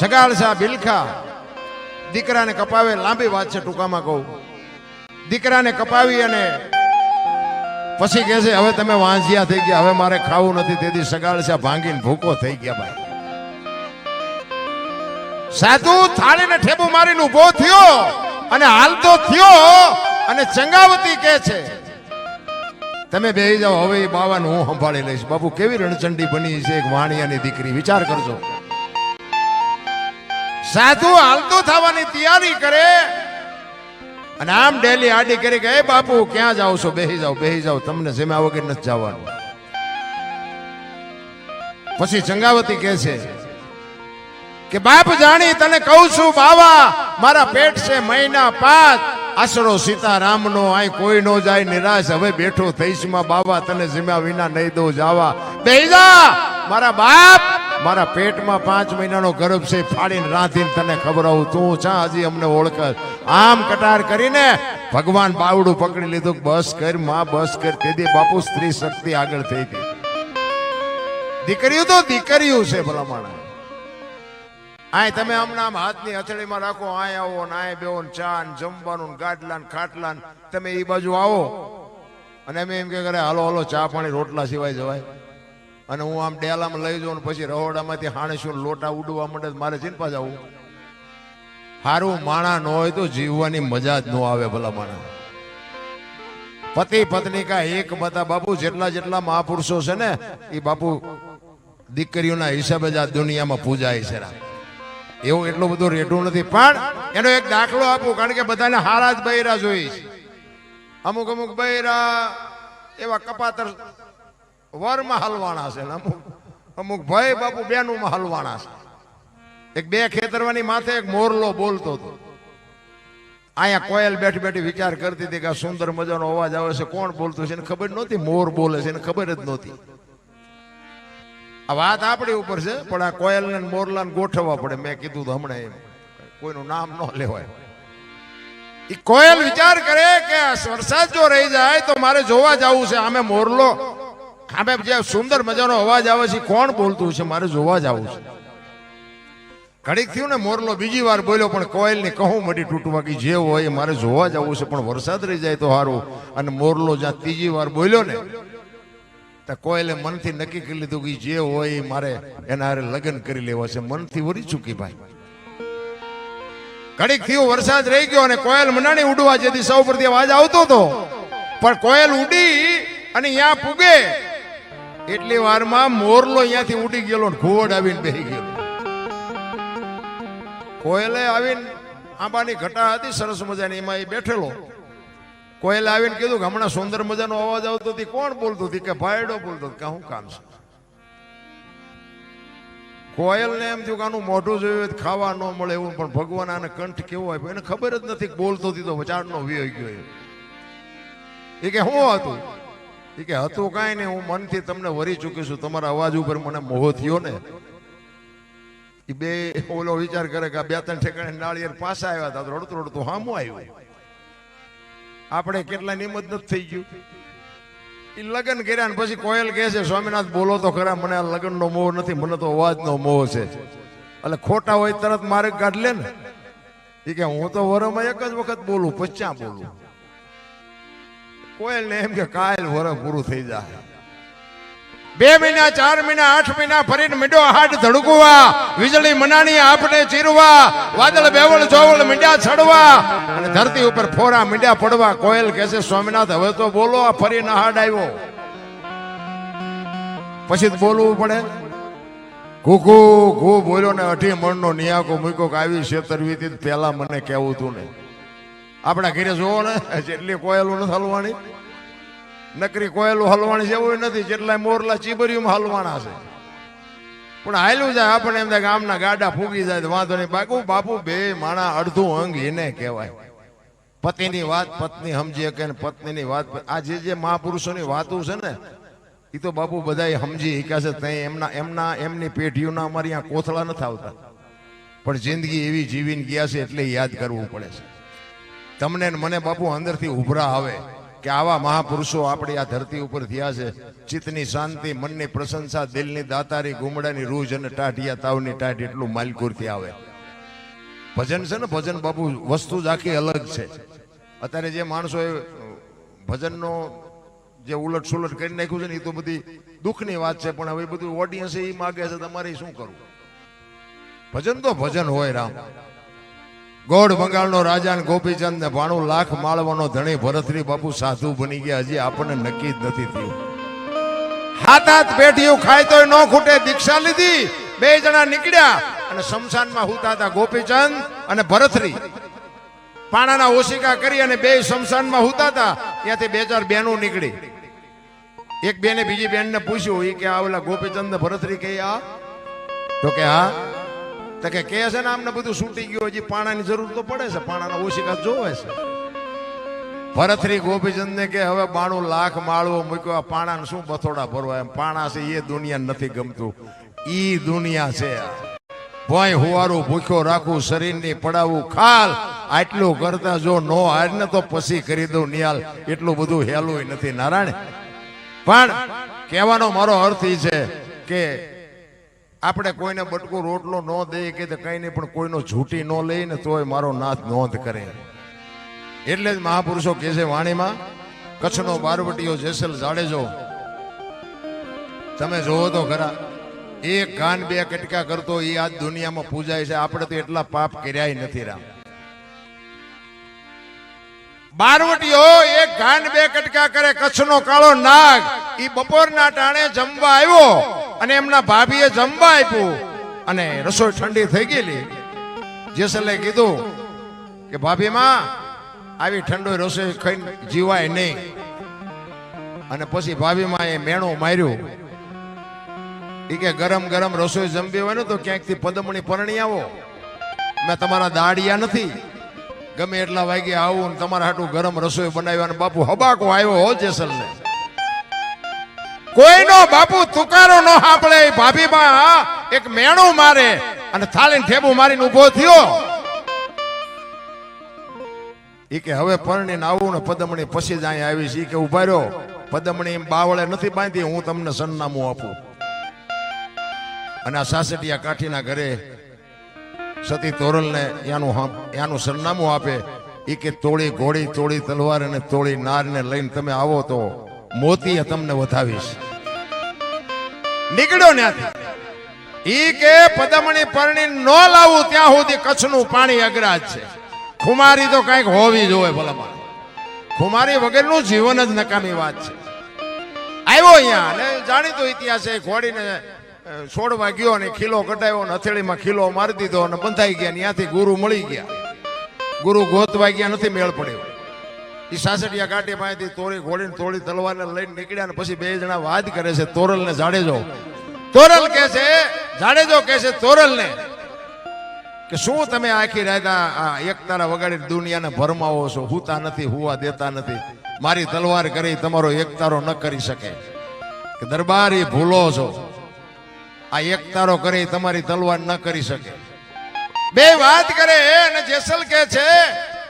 સગાળસા બિલખા. દીકરાને કપાવે લાંબી વાત છે ટૂંકામાં કહું. દીકરાને કપાવી અને પછી કહે છે, હવે તમે વાંઝિયા થઈ ગયા, હવે મારે ખાવું નથી. તેથી સગાળસા ભાંગીને ભૂકો થઈ ગયા ભાઈ. સાધુ થાળીને ઠેબુ મારીને ઊભો થયો અને હાલતો થયો અને ચંગાવતી કે છે, તમે બેહી જાઓ, હવે એ બાવાનું હું સંભાળી લઈશ. બાપુ, કેવી રણચંડી બની છે એક વાણિયાની દીકરી, વિચાર કરજો. સાધુ હાલતો થવાની તૈયારી કરે. અને આમ ડેલી આડી કરી કે, "એ બાપુ, ક્યાં જાવ છો? બેહી જાવ બેહી જાવ તમને જેમ્યા વગર નથી જવાનું. પછી ચંગાવતી કહે છે કે, બાપ જાણી તને કહું છું, બાવા, મારા પેટ છે મહિના પાંચ આશરો સીતારામનો, આય કોઈ નો જાય, નિરાશ. હવે બેઠો થઈશમાં, બાવા, તને જીમ્યા વિના નહીં દો જાવા. બેહી જા, મારા બાપ મારા પેટમાં પાંચ મહિનાનો ગર્ભ છે, ફાડીને રાંધીને તને ખબરાવું તું ચા હજી અમને ઓળખ. આમ કટાર કરીને ભગવાન બાવડું પકડી લીધું બસ કર, માં બસ કર. તેથી બાપુ સ્ત્રી શક્તિ આગળ થઈ ગઈ. દીકરીઓ તો દીકરીઓ છે ભલામણ. આય તમે હમણાં આમ હાથની હથેળીમાં રાખો, આય આવો ને આય બેવો ને ચા ને જમવાનું ને ગાડલા ને ખાટલા તમે એ બાજુ આવો. અને અમે એમ કે હાલો હાલો, ચા પાણી રોટલા સિવાય જવાય. અને હું આમ ડેલામાં લઈ જાઉં પછી રહોડામાંથી હાણેશું ને લોટા ઉડવા માંડે મારે ચિંતા જવું હારું માણા ન હોય તો જીવવાની મજા જ ન આવે ભલા માણા. પતિ પત્ની કા એક બતા બાપુ જેટલા જેટલા મહાપુરુષો છે ને, એ બાપુ દીકરીઓના હિસાબે જ આ દુનિયામાં પૂજાય છે. એવું એટલું બધું રેટું નથી. પણ એનો એક દાખલો આપું, કારણ કે બધાને હારા જ બૈરા જોઈ અમુક અમુક બૈરા એવા કપાતર વરમાં હલવાણા છે અમુક અમુક ભાઈ બાપુ બેનુંમાં હલવાણા છે. એક બે ખેતરવાની માથે એક મોરલો બોલતો હતો. અહીંયા કોયલ બેઠી બેઠી વિચાર કરતી હતી કે આ સુંદર મજાનો અવાજ આવે છે, કોણ બોલતું છે એને ખબર નહોતી, મોર બોલે છે એને ખબર જ નહોતી. આ વાત આપણી ઉપર છે, પણ આ કોયલને મોરલાને ગોઠવવા પડે, મેં કીધું તો હમણાં એમ. કોઈનું નામ ન લેવાય. એ કોયલ વિચાર કરે કે વરસાદ જો રહી જાય તો મારે જોવા જવું છે, આમે મોરલો આમે જે સુંદર મજાનો અવાજ આવે છે, કોણ બોલતું છે? મારે જોવા જવું છે. ઘડીક થયું ને મોરલો બીજી વાર બોલ્યો, પણ કોયલની કહું મટી તૂટવા કે જે હોય મારે જોવા જવું છે, પણ વરસાદ રહી જાય તો સારું અને મોરલો જ્યાં ત્રીજી વાર બોલ્યો ને, તો કોયલે મનથી નક્કી કરી લીધું કે જે હોય મારે એના હારે લગ્ન કરી લેવા છે. મનથી વરી ચૂકી ભાઈ? ઘડીક થયું વરસાદ રહી ગયો અને કોયલ મનાણી ઉડવા જેથી સૌ પરથી અવાજ આવતો હતો. પણ કોયલ ઉડી અને અહીંયા પૂગે. એટલી વારમાં મોરલો અહીંયાથી ઉડી ગયેલો ને ઘોડ આવીને બેસી ગયો. કોયલે આવીને આંબાની ઘટા હતી, સરસ મજાની, એમાં એ બેઠેલો. કોયલે આવીને કીધું કે હમણાં સુંદર મજાનો અવાજ આવતો હતી, કોણ બોલતું હતી? કે ભાઈડો બોલતો. કે શું કામ છે? કોયલને એમ થયું કે આનું મોઢું જોયું ખાવા ન મળે એવું, પણ ભગવાન આને કંઠ કેવો હોય એને ખબર જ નથી બોલતો હતી તો વચાડનો વિયો ગયો. એ. કે શું હતું? એ કે હતું કાંઈ નહીં, હું મનથી તમને વરી ચૂકી છું. તમારા અવાજ ઉપર મને મોહ થયો ને. એ બે ઓલો વિચાર કરે કે બે ત્રણ ઠેકાણે નાળિયેર પાછા આવ્યા હતા. રડતું રડતું હામું આવ્યું. આપણે કેટલા નિમત નથી થઈ ગયું. એ લગ્ન કર્યા ને પછી કોયલ કહે છે, સ્વામિનાથ, બોલો તો ખરા, મને આ લગ્નનો મોહ નથી, મને તો અવાજનો મોહ છે. એટલે ખોટા હોય તરત મારે કાઢ લે ને. એ કે હું તો વરમાં એક જ વખત બોલું, પચ્ચા બોલું. કોયલ ને એમ કે કાયલ વર પૂરું થઈ જાય. બે મહિના, ચાર મહિના, આઠ મહિના ફરીને મીંડો હાટ ધડકવા, વીજળી મનાણી આપણે ચીરવા, વાદળ, બેવળ, ચોવળ મીંડા છડવા, અને ધરતી ઉપર ફોરા મીંડા પડવા, કોયલ કહે છે, સ્વામિનાથ, હવે તો બોલો, આ ફરી હાડ આવ્યો. પછી બોલવું પડે. ઘૂઘુ, ઘૂ બોલ્યો ને અઢી મણનો નિયાકો મૂક્યો કે આવી છેતરવી પહેલા મને કહેવું તું ને. આપણા ઘરે જોવો ને, જેટલી કોયલું નથી હલવાણી નકરી કોયલું હલવાણી જેવું નથી જેટલા મોરલા ચીબરીમાં હલવાના છે. પણ હાલ્યું જાય આપણે એમ થાય કે આમના ગાડા ફૂગી જાય તો વાંધો નહીં. બાપુ બાપુ બે માણા અડધું અંગ એને કહેવાય. પતિની વાત પત્ની સમજી શકે ને પત્નીની વાત આ જે જે મહાપુરુષોની વાતો છે ને એ તો બાપુ બધા સમજી શક્યા છે. તઈ એમના એમના, એમની પેઢીઓના અમારી અહીંયા કોથળા નથી આવતા. પણ જિંદગી એવી જીવીને ગયા છે એટલે યાદ કરવું પડે છે. તમને મને બાપુ અંદરથી ઉભરા આવે કે આવા મહાપુરુષો આપણી આ ધરતી ઉપર થયા છે. ચિત્તની શાંતિ, મનની પ્રશંસા, દિલની દાતારી, ગુમડાની રૂજ અને ટાઢિયા તાવની ટાઢ એટલું માલકુરથી આવે. ભજન છે ને, ભજન બાપુ, વસ્તુ જ આખી અલગ છે. અત્યારે જે માણસો ભજનનો જે ઉલટ સુલટ કરી નાખ્યું છે ને, એ તો બધી દુઃખની વાત છે, પણ હવે બધું ઓડિયન્સ એ માગે છે, તમારે શું કરવું? ભજન તો ભજન હોય રામ. ગોળ બંગાળનો રાજા ને ગોપીચંદ ને ભાણું લાખ માળવાનો ધણી ભરતરી બાપુ સાધુ બની ગયા. હજી આપણને નક્કી જ નથી થયું. હાથ હાથ પેઢીયું ખાય તોય ન ખૂટે. દીક્ષા લીધી. બે જણા નીકળ્યા અને શમશાનમાં હુતા હતા ગોપીચંદ અને ભરતરી. પાણાના ઓશિકા કરી અને બે શમશાનમાં હુતા હતા. ત્યાંથી બે ચાર બહેનો નીકળી. એક બેને બીજી બેનને પૂછ્યું એ કે આ ઓલા ગોપીચંદ ભરતરી કે આ? તો કે, હા. તો કે છે ને, આમને બધું છૂટી ગયું હજી પાણાની જરૂર તો પડે છે, પાણાના ઓશિકા જોવે છે. ભરતરી ગોપીચંદ ને કે હવે બાણું લાખ માળવો મૂક્યો, આ પાણાને શું બથોડા ભરવા? એમ પાણા છે, એ દુનિયા નથી ગમતું. ઈ દુનિયા છે. ભાઈ હોવારું ભૂખ્યો રાખવું શરીરની પડાવું ખાલ. આટલું કરતા જો નો હાર ને તો પછી કરી દઉં નિયાલ એટલું બધું હેલું નથી. નારાયણ, પણ કહેવાનો મારો અર્થ એ છે કે આપણે કોઈને બટકો રોટલો ન દઈએ કે કઈ નહીં, પણ કોઈનો ઝૂંટી ન લઈએ ને તોય મારો નાથ નોંધ કરે. એટલે જ મહાપુરુષો કહે છે વાણીમાં, કચ્છનો બારવટીઓ જેસલ જાડેજો, તમે જોવો તો ખરા, એક કાન બે કટકા કરતો એ આજ દુનિયામાં પૂજાય છે, આપણે તો એટલા પાપ કર્યા નથી રામ. બારવટીઓ એક ગાન બે કટકા કરે, કચ્છનો કાળો નાગ એ બપોરના ટાણે જમવા આવ્યો. અને એમના ભાભીએ જમવા આપ્યું. અને રસોઈ ઠંડી થઈ ગયેલી. જેસલે કીધું કે, ભાભી માં, આવી ઠંડો રસોઈ ખાઈને જીવાય નહીં. અને પછી ભાભીમાં એ મેણું માર્યું. એ કે, ગરમ ગરમ રસોઈ જમવી હોય ને તો ક્યાંકથી પદમણી પરણી આવો? મેં તમારા દાડિયા નથી. ગમે એટલા વાગે આવું તમારા હાટું ગરમ રસોઈ બનાવ્યું અને બાપુ હબાકો આવ્યો હો જેસલને. કોઈનો બાપુ તુકારો ન સાંભળે ભાભી એક મેણું મારે અને થાળી ઠેબુ મારીને ઊભો થયો. ઈ કે, હવે પરણીને આવું ને પદમણી પછી જ અહીંયા આવીશ. ઈ કે, ઊભા રહ્યો પદમણી બાવળે નથી બાંધી, હું તમને સરનામું આપું. અને આ સાસટિયા કાઠીના ઘરે સતી તોરલને એનું એનું સરનામું આપે. એ કે, તોળી ઘોડી, તોળી તલવાર અને તોડી નારને લઈને તમે આવો તો મોતીએ તમને વધાવીશ. નીકળ્યો ત્યાંથી ઈ કે પદમણી પરણી ન લાવું ત્યાં સુધી કચ્છનું પાણી અગ્રાજ છે. ખુમારી તો કંઈક હોવી જોઈએ ભલામાં ખુમારી વગરનું જીવન જ નકામી વાત છે. આવ્યો અહીંયા અને જાણીતો ઇતિહાસ છે ઘોડીને અ, છોડવા ગયો અને ખીલો કટાયો અને હથેળીમાં ખીલો મારી દીધો અને બંધાઈ ગયા. ત્યાંથી ગુરુ મળી ગયા. ગુરુ ગોતવા ગયા નથી મેળ પડ્યો. સાસડિયા કાંઠે પાસેથી તોરી ઘોડીને તોડી તલવારને લઈને નીકળ્યા ને પછી બે જણા વાત કરે છે તોરલ ને જાડેજો. તોરલ કે છે, જાડેજો કે છે તોરલ ને કે શું તમે આખી રાત આ આ એક તારા વગાડી દુનિયાને ભરમાવો છો? હુતા નથી, હુવા દેતા નથી. મારી તલવાર કરી, તમારો એકતારો ન કરી શકે. કે દરબારી ભૂલો છો. આ એકતારો કરી, તમારી તલવાર ન કરી શકે. બે વાત કરે, અને જેસલ કે છે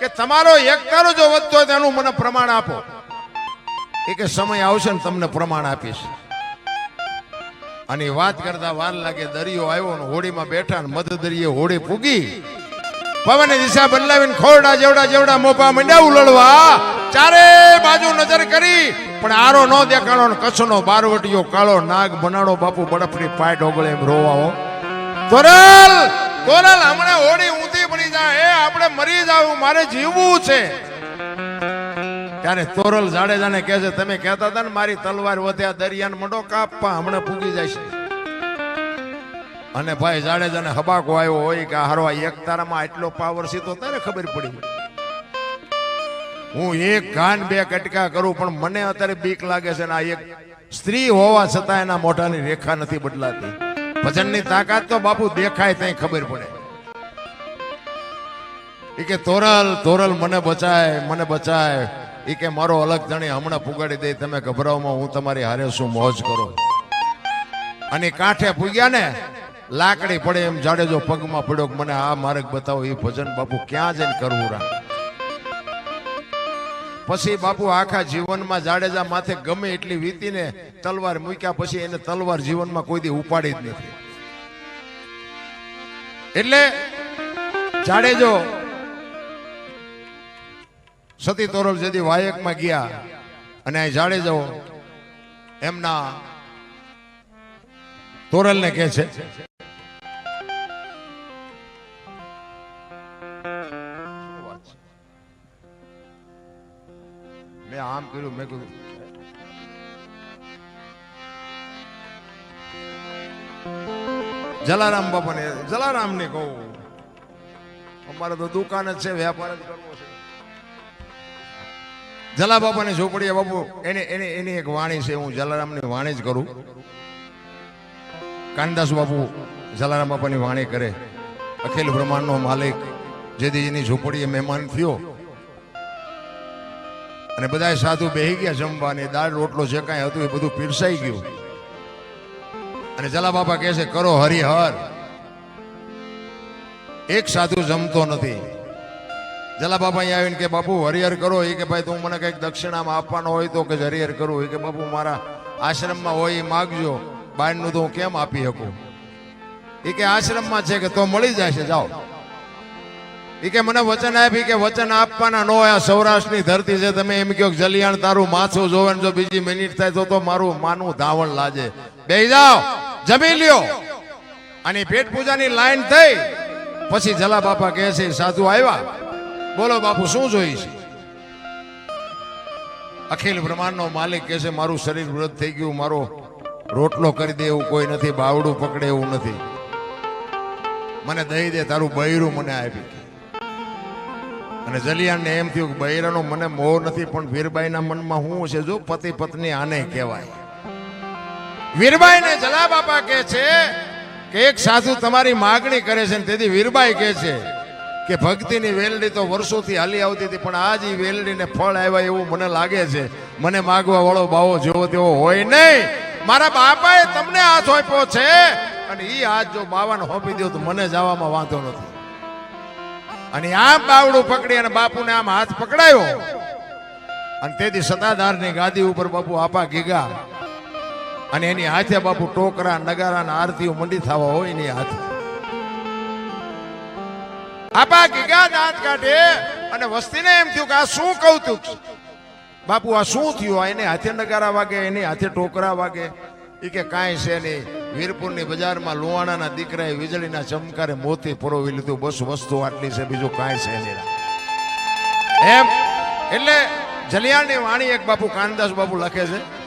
કે તમારો એકતારો જો વધતો હોય મને પ્રમાણ આપો. એ કે સમય આવશે ને તમને પ્રમાણ આપીશ. અને વાત કરતા વાર લાગે દરિયો આવ્યો ને હોળીમાં બેઠા ને મધ દરિયે હોળી ફૂગી. પવન દિશા બદલાવીને ખોરડા જેવડા જેવડા મોપા મંડ્યા ઉલળવા. ચારે બાજુ નજર કરી, પણ આરો નો દેખાણો ને કચ્છનો બારવટીયો કાળો નાગ બનાડો બાપુ બરફની પાય ડોગળે એમ રોવાઓ તોરલ તોરલ હમણાં હોડી ઊંધી પડી હે આપણે મરી જાવું મારે જીવવું છે. ત્યારે તોરલ જાડેજાને કહે છે, તમે કહેતા હતા ને, મારી તલવાર વધ્યા, દરિયાન મંડો કાપવા હમણાં ફૂગી જશે અને ભાઈ જાડેજાને હબાકો આવ્યો હોય કે આ એક તારામાં આટલો પાવર છે તો તારે ખબર પડી હું એક કાન બે કટકા કરું, પણ મને અત્યારે બીક લાગે છે ને, આ એક સ્ત્રી હોવા છતાં એના મોઢાની રેખા નથી બદલાતી. ભજનની તાકાત તો બાપુ દેખાય, ત્યાં ખબર પડે. ઈ કે તોરલ તોરલ મને બચાય મને બચાય. એ કે મારો અલગ જણી હમણાં પુગાડી દે, તમે ગભરાવમાં હું તમારી હારે શું મોજ કરો? અને કાંઠે પૂગ્યા ને, લાકડી પડે એમ જાડેજો પગમાં પડ્યો મને આ માર્ગ બતાવો એ ભજન બાપુ ક્યાં જઈને કરવું રા? પછી બાપુ આખા જીવનમાં જાડેજા માથે ગમે એટલી વીતીને તલવાર મૂક્યા પછી એને તલવાર જીવનમાં કોઈ દી ઉપાડી જ નથી. એટલે જાડેજો સતી તોરલ જેથી વાયકમાં ગયા અને અહીં જાડેજો એમના તોરલને કહે છે, મેં આમ કર્યું, મેં કીધું, જલારામ બાપાને જલારામ ને કહું, અમારે તો દુકાન જ છે, વેપાર જ કરવો છે. જલા બાપાની ઝોપડીએ બાપુ, એને એને, એની એક વાણી છે, હું જલારામની વાણી જ કરું. કાનદાસ બાપુ જલારામ બાપાની વાણી કરે. અખિલ બ્રહ્માંડનો માલિક, જેદીજીની ઝોપડીએ મહેમાન થયો. અને બધા સાધુ બેહી ગયા જમવાને, દાળ, રોટલો જે કાંઈ હતું એ બધું પીરસાઈ ગયું. અને જલા બાપા કહે છે, કરો હરિહર. એક સાધુ જમતો નથી. જલા બાપા અહીંયા આવીને કે, બાપુ, હરિહર કરો. એ કે, ભાઈ, તું મને કંઈક દક્ષિણામાં આપવાનો હોય તો કે હરિહર કરું. એ કે, બાપુ, મારા આશ્રમમાં હોય એ માગજો. બહારનું તો હું કેમ આપી શકું? એ કે, આશ્રમમાં છે કે તો મળી જશે, જાઓ. એ કે, મને વચન આપી કે વચન આપવાના નો આ સૌરાષ્ટ્રની ધરતી છે. તમે એમ કહો જલિયાણ તારું માથું જોવે જો બીજી મિનિટ થાય તો તો મારું માનું ધાવણ લાજે. બે જાઓ, જમી લ્યો. અને પેટ પૂજાની લાઈન થઈ. પછી જલા બાપા કહે છે, સાધુ આવ્યા. બોલો બાપુ, શું જોઈ છે? અખિલ બ્રહ્માંડનો માલિક કહે છે, મારું શરીર વૃદ્ધ થઈ ગયું, મારો રોટલો કરી દે એવું કોઈ નથી, બાવડું પકડે એવું નથી. મને દઈ દે, તારું બૈરું મને આપી અને જલિયાને એમ થયું કે બૈરાનો મને મોહ નથી, પણ વીરબાઈના મનમાં શું છે? જો પતિ પત્ની આને કહેવાય. વીરબાઈને જલા બાપા કહે છે કે એક સાધુ તમારી માગણી કરે છે તેથી વીરબાઈ કહે છે કે ભક્તિની વેલડી તો વર્ષોથી હાલી આવતી હતી, પણ આજ એ વેલડીને ફળ આવ્યા એવું મને લાગે છે. મને માગવા વાળો બાવો જેવો તેવો હોય નહીં. મારા બાપાએ તમને હાથ આપ્યો છે, અને એ હાથ જો બાવાને હોપી દો તો મને જવામાં વાંધો નથી. અને આમ બાવડું પકડી અને બાપુને આમ હાથ પકડાયો. અને તેથી સતાધારની ગાદી ઉપર બાપુ આપા ગીગા. અને એની હાથે બાપુ ટોકરા નગારા આરતીઓ મંડી થવા હોય એની હાથે. આપા ગીગા દાંત કાઢે. અને વસ્તીને એમ થયું કે આ શું કૌતુક? બાપુ, આ શું થયું? એને હાથે નગારા વાગે, એને હાથે ટોકરા વાગે. એ કે કાંઈ છે નહીં. વીરપુરની બજારમાં લુવાણાના દીકરાએ વીજળીના ચમકારે મોતી પરોવી લીધું. બસ વસ્તુ આટલી છે, બીજું કાંઈ છે નહીં. એમ? એટલે જલિયાણની વાણી એક બાપુ કાનદાસ બાપુ લખે છે.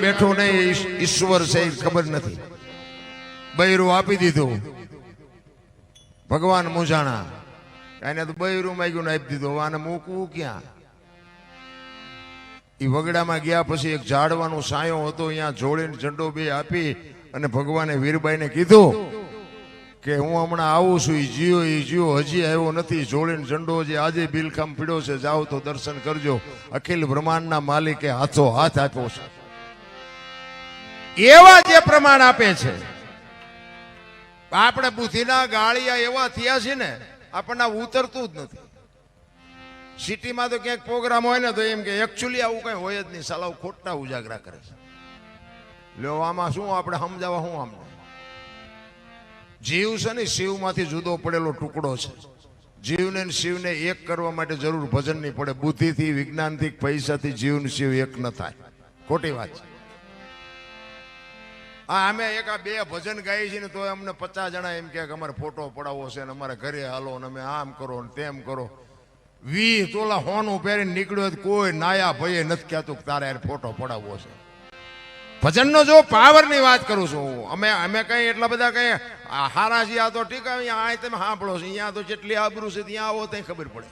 ખબર નથી કે આ બેઠો નહીં ઈશ્વર છે ખબર નથી. બૈરું આપી દીધું. ભગવાન મુજાણા એને તો બૈરું માગ્યું આપી દીધું. આને મૂકવું ક્યાં? એ વગડામાં ગયા પછી એક ઝાડવાનો સાયો હતો, અહીંયા જોડીને ઝંડો બે આપી અને ભગવાને વીરબાઈને કીધું કે હું હમણાં આવું છું એ જીઓ એ જીઓ હજી આવ્યો નથી. જોડીને ઝંડો જે આજે બિલખામ પીડ્યો છે, જાઓ તો દર્શન કરજો. અખિલ બ્રહ્માંડના માલિકે હાથો હાથ આપ્યો છે. એવા જે પ્રમાણ આપે છે. આપણે બુદ્ધિના ગાળિયા એવા થયા છે ને, આપણને ઉતરતું જ નથી. સિટીમાં તો ક્યાંક પ્રોગ્રામ હોય ને, તો એમ કે એકચ્યુઅલી આવું કઈ હોય જ નહીં. સાલાવ ખોટા ઉજાગરા કરે છે. લ્યો, આમાં શું આપણે સમજાવવા શું આમ જીવ છે ને, શિવમાંથી જુદો પડેલો ટુકડો છે. જીવને શિવને એક કરવા માટે જરૂર ભજન નહીં પડે. બુદ્ધિથી, વિજ્ઞાનથી, પૈસાથી જીવ ને શિવ એક ન થાય. ખોટી વાત છે. હા, અમે એક બે ભજન ગાઈએ છીએ ને તો અમને પચાસ જણા એમ કે અમારે ફોટો પડાવવો છે ને અમારે ઘરે હાલો ને અમે આમ કરો ને તેમ કરો. વી તોલા હોનું પહેરીને નીકળ્યો કોઈ નાયા ભયે નથી કહેતું તારે એને ફોટો પડાવવો છે. ભજનનો જો પાવરની વાત કરું છું હું. અમે અમે કઈ એટલા બધા કઈ હારા છીએ, આ તો ઠીક અહીંયા આ તમે સાંભળો છો. અહીંયા તો જેટલી આબરું છે ત્યાં આવો, ત્યાં ખબર પડે.